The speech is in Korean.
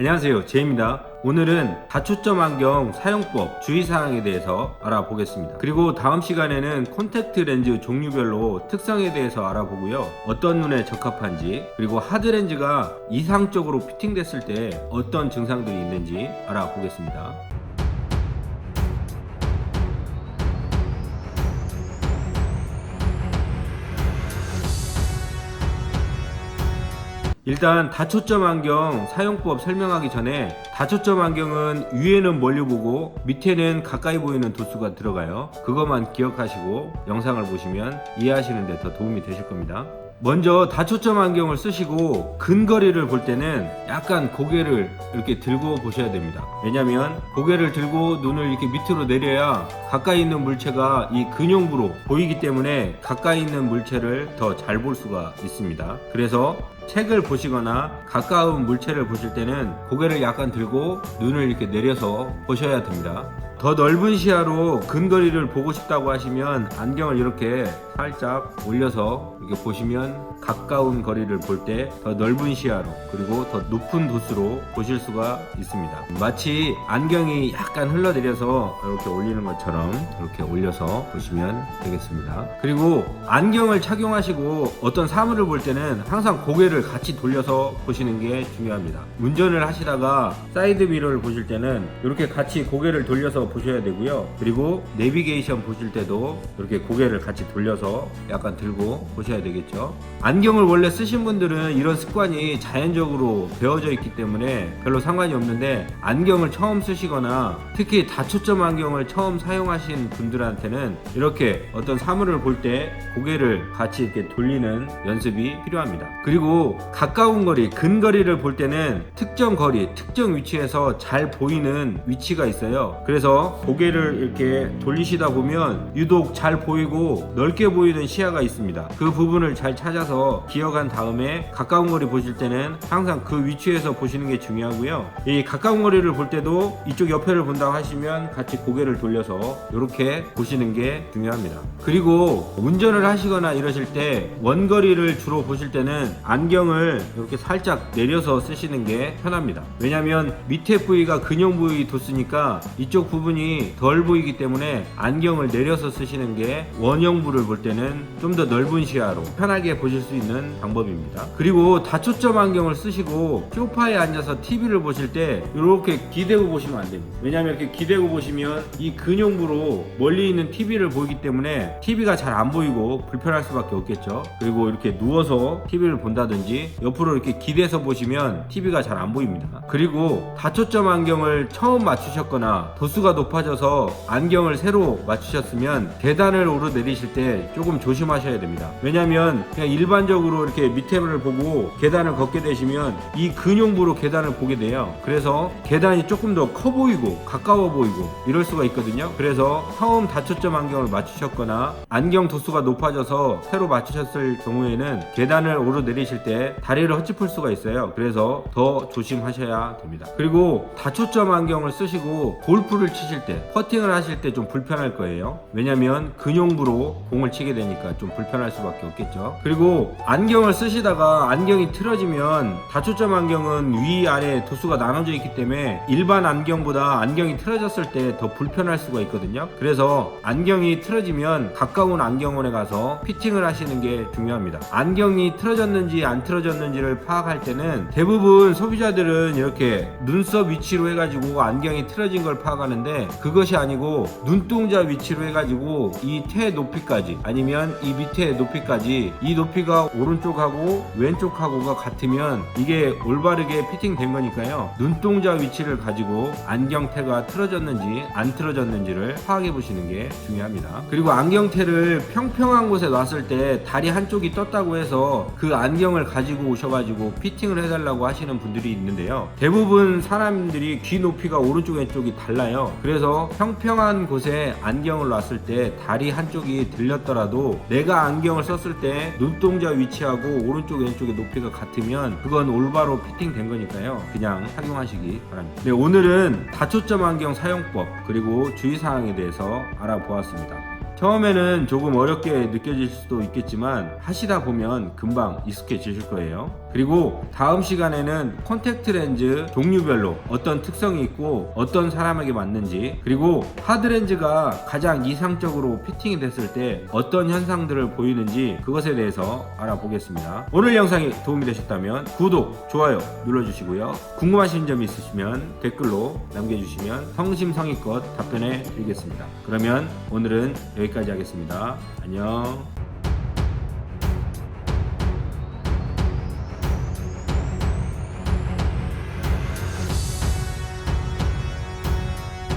안녕하세요. 제입니다. 오늘은 다초점 안경 사용법 주의사항에 대해서 알아보겠습니다. 그리고 다음 시간에는 콘택트 렌즈 종류별로 특성에 대해서 알아보고요. 어떤 눈에 적합한지, 그리고 하드 렌즈가 이상적으로 피팅됐을 때 어떤 증상들이 있는지 알아보겠습니다. 일단 다초점 안경 사용법 설명하기 전에 다초점 안경은 위에는 멀리 보고 밑에는 가까이 보이는 도수가 들어가요. 그것만 기억하시고 영상을 보시면 이해하시는 데 더 도움이 되실 겁니다. 먼저 다초점 안경을 쓰시고 근거리를 볼 때는 약간 고개를 이렇게 들고 보셔야 됩니다. 왜냐면 고개를 들고 눈을 이렇게 밑으로 내려야 가까이 있는 물체가 이 근용부로 보이기 때문에 가까이 있는 물체를 더 잘 볼 수가 있습니다. 그래서 책을 보시거나 가까운 물체를 보실 때는 고개를 약간 들고 눈을 이렇게 내려서 보셔야 됩니다. 더 넓은 시야로 근거리를 보고 싶다고 하시면 안경을 이렇게 살짝 올려서 이렇게 보시면 가까운 거리를 볼 때 더 넓은 시야로 그리고 더 높은 도수로 보실 수가 있습니다. 마치 안경이 약간 흘러내려서 이렇게 올리는 것처럼 이렇게 올려서 보시면 되겠습니다. 그리고 안경을 착용하시고 어떤 사물을 볼 때는 항상 고개를 같이 돌려서 보시는 게 중요합니다. 운전을 하시다가 사이드 미러를 보실 때는 이렇게 같이 고개를 돌려서 보셔야 되고요. 그리고 내비게이션 보실 때도 이렇게 고개를 같이 돌려서 약간 들고 보셔야 되겠죠. 안경을 원래 쓰신 분들은 이런 습관이 자연적으로 배어져 있기 때문에 별로 상관이 없는데 안경을 처음 쓰시거나 특히 다초점 안경을 처음 사용하신 분들한테는 이렇게 어떤 사물을 볼 때 고개를 같이 이렇게 돌리는 연습이 필요합니다. 그리고 가까운 거리, 근거리를 볼 때는 특정 거리, 특정 위치에서 잘 보이는 위치가 있어요. 그래서 고개를 이렇게 돌리시다 보면 유독 잘 보이고 넓게 보이는 시야가 있습니다. 그 부분을 잘 찾아서 기억한 다음에 가까운 거리 보실 때는 항상 그 위치에서 보시는 게 중요하고요. 이 가까운 거리를 볼 때도 이쪽 옆에를 본다고 하시면 같이 고개를 돌려서 이렇게 보시는 게 중요합니다. 그리고 운전을 하시거나 이러실 때 원거리를 주로 보실 때는 안경을 이렇게 살짝 내려서 쓰시는 게 편합니다. 왜냐하면 밑에 부위가 근형 부위 도수니까 이쪽 부분 이 덜 보이기 때문에 안경을 내려서 쓰시는 게 원형부를 볼 때는 좀 더 넓은 시야로 편하게 보실 수 있는 방법입니다. 그리고 다초점 안경을 쓰시고 소파에 앉아서 TV를 보실 때 이렇게 기대고 보시면 안 됩니다. 왜냐하면 이렇게 기대고 보시면 이 근용부로 멀리 있는 TV를 보이기 때문에 TV가 잘 안 보이고 불편할 수밖에 없겠죠. 그리고 이렇게 누워서 TV를 본다든지 옆으로 이렇게 기대서 보시면 TV가 잘 안 보입니다. 그리고 다초점 안경을 처음 맞추셨거나 도수가 높아져서 안경을 새로 맞추셨으면 계단을 오르내리실 때 조금 조심하셔야 됩니다. 왜냐하면 그냥 일반적으로 이렇게 밑에를 보고 계단을 걷게 되시면 이 근용부로 계단을 보게 돼요. 그래서 계단이 조금 더 커 보이고 가까워 보이고 이럴 수가 있거든요. 그래서 처음 다초점 안경을 맞추셨거나 안경 도수가 높아져서 새로 맞추셨을 경우에는 계단을 오르내리실 때 다리를 헛짚을 수가 있어요. 그래서 더 조심하셔야 됩니다. 그리고 다초점 안경을 쓰시고 골프를 치실 때 퍼팅을 하실 때 좀 불편할 거예요. 왜냐면 근용부로 공을 치게 되니까 좀 불편할 수밖에 없겠죠. 그리고 안경을 쓰시다가 안경이 틀어지면 다초점 안경은 위 아래 도수가 나눠져 있기 때문에 일반 안경보다 안경이 틀어졌을 때 더 불편할 수가 있거든요. 그래서 안경이 틀어지면 가까운 안경원에 가서 피팅을 하시는 게 중요합니다. 안경이 틀어졌는지 안 틀어졌는지를 파악할 때는 대부분 소비자들은 이렇게 눈썹 위치로 해가지고 안경이 틀어진 걸 파악하는데 그것이 아니고 눈동자 위치로 해가지고 이테 높이까지 아니면 이 밑에 높이까지 이 높이가 오른쪽하고 왼쪽하고가 같으면 이게 올바르게 피팅된 거니까요. 눈동자 위치를 가지고 안경테가 틀어졌는지 안 틀어졌는지를 파악해 보시는 게 중요합니다. 그리고 안경테를 평평한 곳에 놨을 때 다리 한쪽이 떴다고 해서 그 안경을 가지고 오셔가지고 피팅을 해달라고 하시는 분들이 있는데요. 대부분 사람들이 귀 높이가 오른쪽 왼쪽이 달라요. 그래서 평평한 곳에 안경을 놨을 때 다리 한쪽이 들렸더라도 내가 안경을 썼을 때 눈동자 위치하고 오른쪽 왼쪽의 높이가 같으면 그건 올바로 피팅된 거니까요. 그냥 착용하시기 바랍니다. 네, 오늘은 다초점 안경 사용법 그리고 주의사항에 대해서 알아보았습니다. 처음에는 조금 어렵게 느껴질 수도 있겠지만 하시다 보면 금방 익숙해지실 거예요. 그리고 다음 시간에는 콘택트 렌즈 종류별로 어떤 특성이 있고 어떤 사람에게 맞는지 그리고 하드 렌즈가 가장 이상적으로 피팅이 됐을 때 어떤 현상들을 보이는지 그것에 대해서 알아보겠습니다. 오늘 영상이 도움이 되셨다면 구독, 좋아요 눌러주시고요. 궁금하신 점 있으시면 댓글로 남겨주시면 성심성의껏 답변해 드리겠습니다. 그러면 오늘은 여기까지 하겠습니다. 안녕.